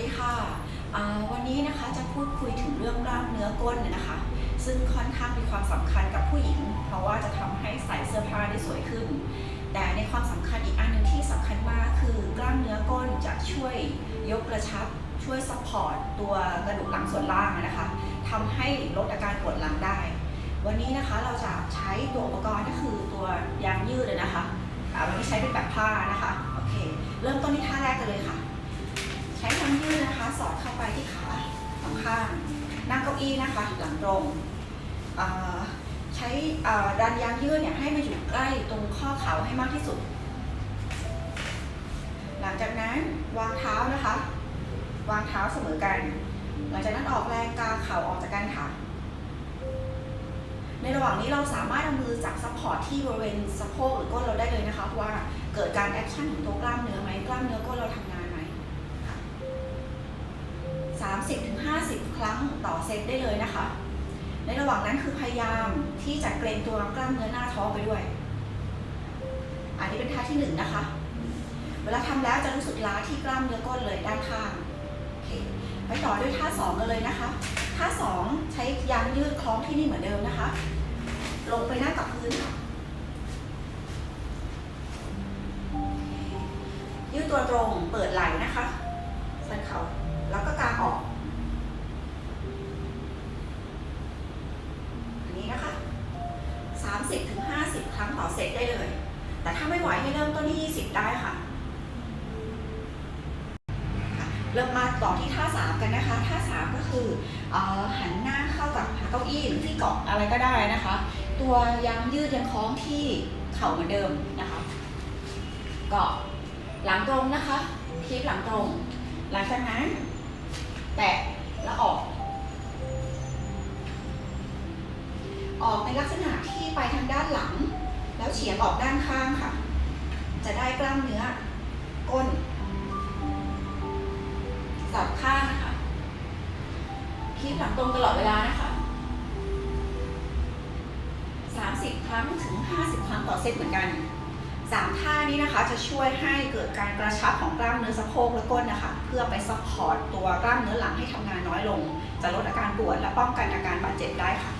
ดีค่ะวันนี้นะคะจะพูดคุยถึงเรื่องกล้ามเนื้อก้นนะคะ ซึ่งค่อนข้างมีความสำคัญกับผู้หญิง เพราะว่าจะทำให้ใส่เสื้อผ้าได้สวยขึ้น แต่ในความสำคัญอีกอันหนึ่งที่สำคัญมากคือกล้ามเนื้อก้นจะช่วยยกกระชับ ช่วยซัพพอร์ตตัวกระดูกหลังส่วนล่างนะคะทำให้ลดอาการปวดหลังได้ วันนี้นะคะเราจะใช้ตัวอุปกรณ์ก็คือตัวยางยืดเลยนะคะอ่าวันนี้ใช้เป็นแบบผ้านะคะโอเค เริ่มต้นที่ท่าแรกกันเลยค่ะ ใช้ยางยืดนะคะ สอดเข้าไปที่ขาสองข้าง นั่งเก้าอี้นะคะหลังตรง ใช้ดันยางยืดเนี่ยให้มันอยู่ใกล้ตรงข้อเข่าให้มากที่สุด หลังจากนั้นวางเท้านะคะ วางเท้าเสมอกัน หลังจากนั้นออกแรงกางเข่าออกจากกันค่ะ ในระหว่างนี้เราสามารถเอามือจับซัพพอร์ตที่บริเวณสะโพกหรือก้นเราได้เลยนะคะว่าเกิดการแอคชั่นของตัวกล้ามเนื้อไหมกล้ามเนื้อก้น 30ถึง50 ครั้งต่อเซตได้เลยนะคะ ในระหว่างนั้นคือพยายามที่จะเกรงตัวกล้ามเนื้อหน้าท้องไปด้วย อันนี้เป็นท่าที่หนึ่งนะคะ เวลาทำแล้วจะรู้สึกล้าที่กล้ามเนื้อก้นเลยด้านข้างไปต่อด้วยท่าสองกันเลยนะคะ ท่าสองใช้ยางยืดคล้องที่นี่เหมือนเดิมนะคะ ลงไปหนั่งกับพื้นค่ะยืดตัวตรงเปิดไหล่นะคะสันเขาแล้วก็กางออก อันนี้นะคะ 30ถึง50 ครั้งต่อเซตได้เลย แต่ถ้าไม่ไหวให้เริ่มต้นที่ 20 ได้ค่ะ เริ่มมาต่อที่ท่าสามกันนะคะ ท่าสามก็คือออหันหน้าเข้ากับเก้าอี้หรือที่เกาะอะไรก็ได้นะคะ ตัวยางยืดยังคล้องที่เข่าเหมือนเดิมนะคะเกาะหลังตรงนะคะคลิปหลังตรง หลังจากนั้น แตะแล้วออก ออกในลักษณะ ไปทางด้านหลัง แล้วเฉียงออกด้านข้างค่ะ จะได้กล้ามเนื้อ ก้นสอบข้างนะคะคีบหลังตรงตลอดเวลานะคะ30 ครั้งถึง 50 ครั้งต่อเซตเหมือนกันสามท่านี้นะคะจะช่วยให้เกิดการกระชับของกล้ามเนื้อสะโพกและก้นนะคะ เพื่อไปซัพพอร์ตตัวกล้ามเนื้อหลังให้ทำงานน้อยลง จะลดอาการปวดและป้องกันอาการบาดเจ็บได้ค่ะ